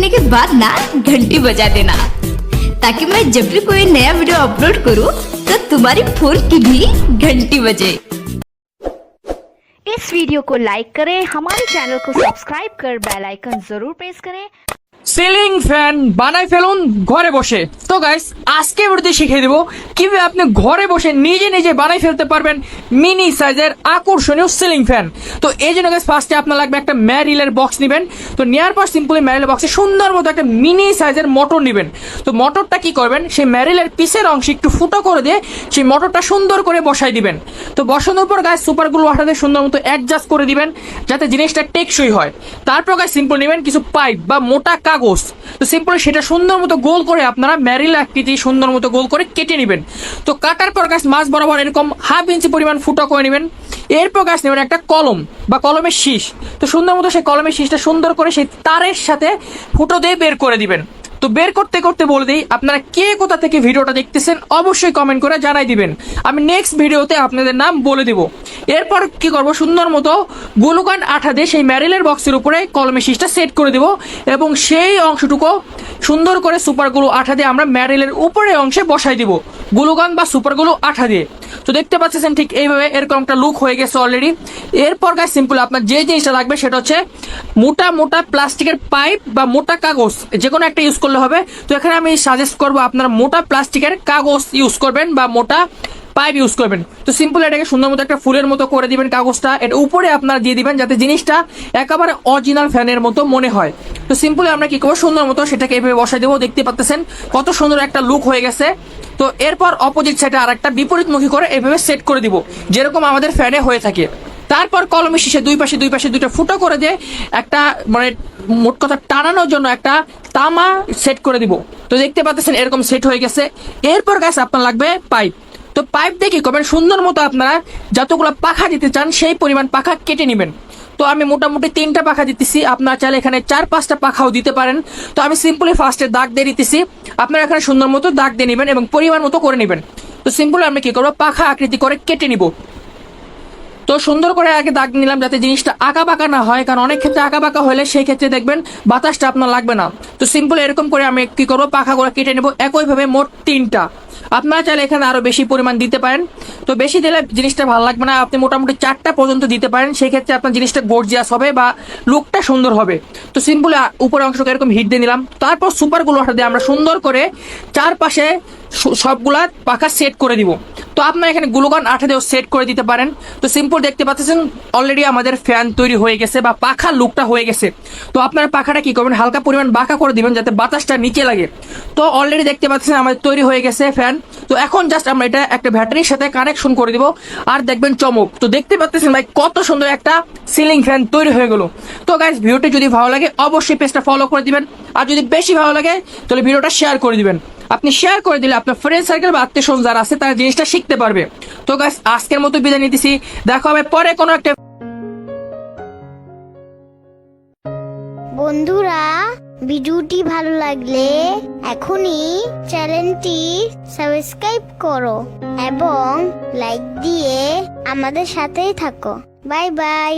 करने के बाद ना घंटी बजा देना। ताकि मैं जब भी कोई नया वीडियो अपलोड करूँ तो तुम्हारी फ़ोन की भी घंटी बजे। इस वीडियो को लाइक करें, हमारे चैनल को सब्सक्राइब कर बेल आइकन ज़रूर प्रेस करें। সিলিং ফ্যান বানাই ফেলুন ঘরে বসে। তো গাইস আজকে ভিডিওতে শিখিয়ে দেবো কীভাবে আপনি ঘরে বসে নিজে নিজে বানাই ফেলতে পারবেন মিনি সাইজের আকর্ষণীয় সিলিং ফ্যান। তো এই জন্য গাইস ফার্স্টে আপনার লাগবে একটা ম্যারিলের বক্স নেবেন। তো নেওয়ার পর সিম্পলি ম্যারিলের বক্সে সুন্দর মতো একটা মিনি সাইজের মোটর নেবেন। তো মোটরটা কি করবেন, সেই ম্যারিলের পিসের অংশে একটু ফুটো করে দিয়ে সেই মোটরটা সুন্দর করে বসাই দিবেন। তো বসানোর পর গাছ সুপারগুলো হাঁটাতে সুন্দর মতো অ্যাডজাস্ট করে দিবেন, যাতে জিনিসটা টেকসই হয়। তারপর গাছ সিম্পল নেবেন কিছু পাইপ বা মোটা কাগজ। তো সিম্পল সেটা সুন্দর মতো গোল করে আপনারা ম্যারিল আকৃতি সুন্দর মতো গোল করে কেটে নেবেন। তো কাটার পর গাছ মাছ বরাবর এরকম হাফ ইঞ্চি পরিমাণ ফুটো করে নেবেন। এরপর গাছ নেবেন একটা কলম বা কলমের শীষ। তো সুন্দর মতো সেই কলমের শীষটা সুন্দর করে সেই তারের সাথে ফুটো দিয়ে বের করে দিবেন। তো বের করতে করতে বলে দিই, আপনারা কে কোথা থেকে ভিডিওটা দেখতেছেন অবশ্যই কমেন্ট করে জানাই দিবেন। আমি নেক্সট ভিডিওতে আপনাদের নাম বলে দিব। এরপর কি করব? সুন্দর মতো গ্লুকান আঠা দিয়ে সেই ম্যারিলের বক্সের উপরে কলমে শীষটা সেট করে দিব এবং সেই অংশটুকু সুন্দর করে সুপার সুপারগুলো আঠা দিয়ে আমরা ম্যারিলের উপরে অংশে বসাই দিব। গ্লুকান বা সুপারগুলো আঠা দিয়ে তো দেখতে পাচ্ছেন ঠিক এইভাবে এরকম একটা লুক হয়ে গেছে অলরেডি এরপর গাছ সিম্পল আপনার যে জিনিসটা লাগবে সেটা হচ্ছে মোটা মোটা প্লাস্টিকের পাইপ বা মোটা কাগজ যে কোনো একটা ইউজ করলে হবে। তো এখানে আমি সাজেস্ট করব আপনারা মোটা প্লাস্টিকের কাগজ ইউজ করবেন বা মোটা পাইপ ইউজ করবেন। তো সিম্পল এটাকে সুন্দর মতো একটা ফুলের মতো করে দিবেন কাগজটা। এটা উপরে আপনারা দিয়ে দিবেন যাতে জিনিসটা একেবারে অরিজিনাল ফ্যানের মতো মনে হয়। তো সিম্পলি আমরা কি করব? সুন্দর মতো সেটাকে এভাবে বসাই দেবো। দেখতে পাচ্ছেন কত সুন্দর একটা লুক হয়ে গেছে। তো এরপর অপোজিট সাইডে আর একটা বিপরীতমুখী করে এভাবে সেট করে দিব, যেরকম আমাদের ফ্যানে হয়ে থাকে। তারপর কলমে শীষে দুই পাশে দুই পাশে দুইটা ফুটো করে দিয়ে একটা মানে মোট কথা টানানোর জন্য একটা তামা সেট করে দিব। তো দেখতে পাচ্ছেন এরকম সেট হয়ে গেছে। এরপর গাছ আপনার লাগবে পাইপ তো পাইপ কি করবেন সুন্দর মতো আপনারা যতগুলো পাখা দিতে চান, সেই পরিমাণ পাখা কেটে নেবেন। তো আমি মোটামুটি তিনটা পাখা দিতেছি। আপনারা চাইলে এখানে চার, পাঁচটা পাখাও দিতে পারেন। তো আমি সিম্পলি ফার্স্টে দাগ দিয়ে দিতেছি। আপনারা এখানে সুন্দর মতো দাগ দিয়ে নেবেন এবং পরিমাণ মতো করে নেবেন। তো সিম্পলি আমি কি করব? পাখা আকৃতি করে কেটে নিব। তো সুন্দর করে আগে দাগ নিলাম যাতে জিনিসটা আঁকা বাঁকা না হয়, কারণ অনেক ক্ষেত্রে আঁকা বাঁকা হলে সেই ক্ষেত্রে দেখবেন বাতাসটা আপনার লাগবে না। তো সিম্পল এরকম করে আমি কি করব? পাখা করে কেটে নেব। একইভাবে মোট তিনটা। আপনারা চাইলে এখানে আরও বেশি পরিমাণ দিতে পারেন। তো বেশি দিলে জিনিসটা ভালো লাগবে না। আপনি মোটামুটি চারটা পর্যন্ত দিতে পারেন। সেই ক্ষেত্রে আপনার জিনিসটা গর্জিয়াস হবে বা লুকটা সুন্দর হবে। তো সিম্পল উপরের অংশকে এরকম হিট দিয়ে নিলাম। তারপর সুপার গুলোটা দিয়ে আমরা সুন্দর করে চারপাশে সবগুলা পাখা সেট করে দিব। তো আপনারা এখানে গ্লুকন আঠা দিয়েও সেট করে দিতে পারেন। তো সিম্পল দেখতে পাচ্ছেন অলরেডি আমাদের ফ্যান তৈরি হয়ে গেছে বা পাখার লুকটা হয়ে গেছে। তো আপনারা পাখাটা কি করবেন? হালকা পরিমাণ বাঁকা করে দিবেন যাতে বাতাসটা নিচে লাগে। তো অলরেডি দেখতে পাচ্ছেন, আমাদের তৈরি হয়ে গেছে ফ্যান তো এখন জাস্ট আমরা এটা একটা ব্যাটারির সাথে কানেকশন করে দিব। আর দেখবেন চমক। তো দেখতে পাচ্ছেন ভাই, কত সুন্দর একটা সিলিং ফ্যান তৈরি হয়ে গেল। তো গাইজ ভিডিওটি যদি ভালো লাগে, অবশ্যই পেজটা ফলো করে দিবেন। আর যদি বেশি ভালো লাগে, তাহলে ভিডিওটা শেয়ার করে দিবেন। আপনি শেয়ার করে দিলে আপনার ফ্রেন্ড সার্কেল বা আত্মীয় স্বজন যারা আছে, তারা জিনিসটা শিখতে পারবে। তো গাইস আজকের মতো বিদায় নিতেছি। দেখা হবে পরে কোনো একটা বন্ধুরা ভিডিওটি ভালো লাগলে এখনই চ্যানেলটি সাবস্ক্রাইব করো এবং লাইক দিয়ে আমাদের সাথেই থাকো। Bye bye.